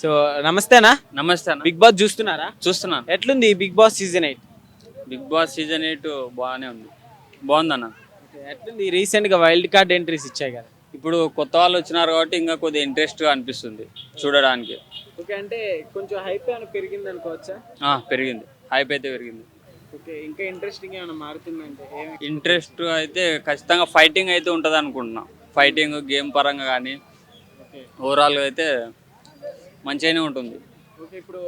So నమస్తేనా? నమస్తే అన్న. బిగ్ బాస్ చూస్తున్నారా? చూస్తున్నాను. ఎట్లుంది ఈ Bigg Boss season eight? Bigg Boss season eight బాగానే ఉంది. బాగుందన్న. ఎట్లుంది? రీసెంట్గా వైల్డ్ కార్డ్ ఎంట్రీస్ ఇచ్చాయి కదా. ఇప్పుడు కొత్త వాళ్ళు వచ్చినారు కాబట్టి ఇంకా కొద్దిగా ఇంట్రెస్ట్గా అనిపిస్తుంది చూడడానికి. ఓకే అంటే కొంచెం హైప్ ఏమైనా పెరిగింది అనుకోవచ్చా? ఆ, పెరిగింది. హైప్ అయితే పెరిగింది. ఓకే ఇంకా ఇంట్రెస్టింగ్ ఏమైనా మారుతుందంటే ఏమి ఇంట్రెస్ట్ అయితే ఖచ్చితంగా ఫైటింగ్ అయితే ఉంటుంది అనుకుంటున్నాం ఫైటింగ్ గేమ్ పరంగా కానీ ఓవరాల్గా అయితే మంచిగానే ఉంటుంది. ఓకే ఇప్పుడు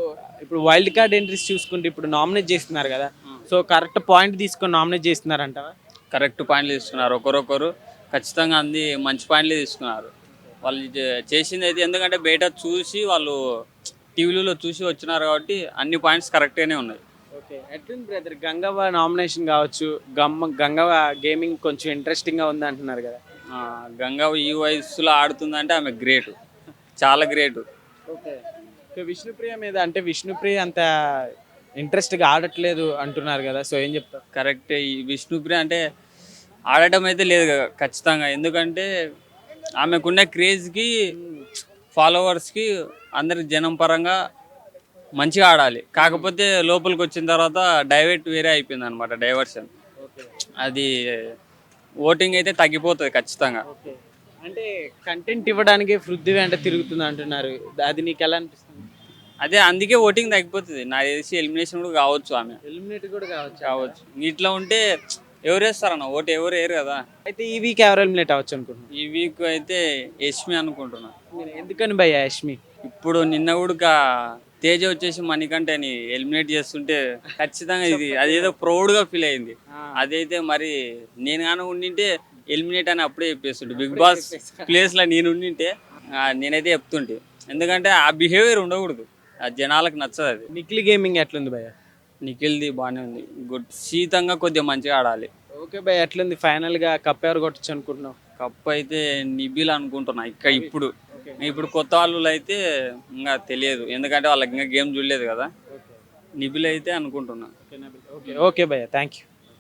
ఇప్పుడు వైల్డ్ కార్డ్ ఎంట్రీస్ చూసుకుంటే ఇప్పుడు నామినేట్ చేస్తున్నారు కదా. సో కరెక్ట్ పాయింట్ తీసుకొని నామినేట్ చేస్తున్నారంటావా? కరెక్ట్ పాయింట్లు తీసుకున్నారు. ఒకరొకరు ఖచ్చితంగా అంది మంచి పాయింట్లే తీసుకున్నారు. వాళ్ళు చేసింది అయితే ఎందుకంటే బయట చూసి వాళ్ళు టీవీలలో చూసి వచ్చినారు కాబట్టి అన్ని పాయింట్స్ కరెక్ట్గానే ఉన్నాయి. ఓకే ఎట్లుంది బ్రదర్ గంగవ్వ నామినేషన్ కావచ్చు గమ్మ గంగవ్వ గేమింగ్ కొంచెం ఇంట్రెస్టింగ్గా ఉంది అంటున్నారు కదా. ఆ, గంగా ఈ వయసులో ఆడుతుందంటే ఆమె గ్రేట్ చాలా గ్రేట్ ఓకే. విష్ణుప్రియ మీద అంటే విష్ణుప్రియ అంత ఇంట్రెస్ట్గా ఆడట్లేదు అంటున్నారు కదా సో ఏం చెప్తారు? కరెక్ట్. ఈ విష్ణుప్రియ అంటే ఆడటం అయితే లేదు కదా ఖచ్చితంగా. ఎందుకంటే ఆమెకున్న క్రేజ్కి ఫాలోవర్స్కి అందరి జనం పరంగా మంచిగా ఆడాలి. కాకపోతే లోపలికి వచ్చిన తర్వాత డైవర్ట్ వేరే అయిపోయింది అనమాట డైవర్షన్. ఓకే. అది ఓటింగ్ అయితే తగ్గిపోతుంది ఖచ్చితంగా. ఓకే. అంటే కంటెంట్ ఇవ్వడానికి పృథ్వీ వెంట తిరుగుతుంది అంటున్నారు. అది నీకు ఎలా అనిపిస్తుంది? అదే అందుకే ఓటింగ్ తగ్గిపోతుంది. నాకు తెలిసి ఎలిమినేషన్ కూడా కావచ్చు ఆమె. ఎలిమినేట్ కూడా కావచ్చు. కావచ్చు. ఇట్లా ఉంటే ఎవరు వేస్తారన్న? ఓటు ఎవరు వేయరు కదా. అయితే ఈ వీక్ ఎవరు ఎలిమినేట్ అవ్వచ్చు అనుకుంటున్నాను ఈ వీక్ అయితే యష్మి అనుకుంటున్నా. ఎందుకని భయ్యా యష్మి? ఇప్పుడు నిన్న కూడా తేజ వచ్చేసి మణికంఠని ఎలిమినేట్ చేస్తుంటే ఖచ్చితంగా ఇది అదేదో ప్రౌడ్గా ఫీల్ అయింది. అదైతే మరి నేను కానీ ఉండింటే ఎలిమినేట్ అని అప్పుడే చెప్పేస్తుంటే బిగ్ బాస్ ప్లేస్లో నేను ఉండింటే ఆ, నేనైతే చెప్తుంటే. ఎందుకంటే ఆ బిహేవియర్ ఉండకూడదు. ఆ జనాలకు నచ్చదు అది. నిఖిల్ గేమింగ్ ఎట్లుంది భయ్య? నిఖిల్ది బాగానే ఉంది. గుడ్ శీతంగా కొద్దిగా మంచిగా ఆడాలి. ఓకే భయ్య ఎట్లుంది? ఫైనల్గా కప్ ఎవరు కొట్టచ్చు అనుకుంటున్నావు? కప్ అయితే నిబిల్ అనుకుంటున్నా ఇక ఇప్పుడు. ఇప్పుడు కొత్త వాళ్ళు అయితే ఇంకా తెలియదు. ఎందుకంటే వాళ్ళకి ఇంకా గేమ్ చూడలేదు కదా. నిబిల్ అయితే అనుకుంటున్నా. ఓకే ఓకే భయ్య థ్యాంక్ యూ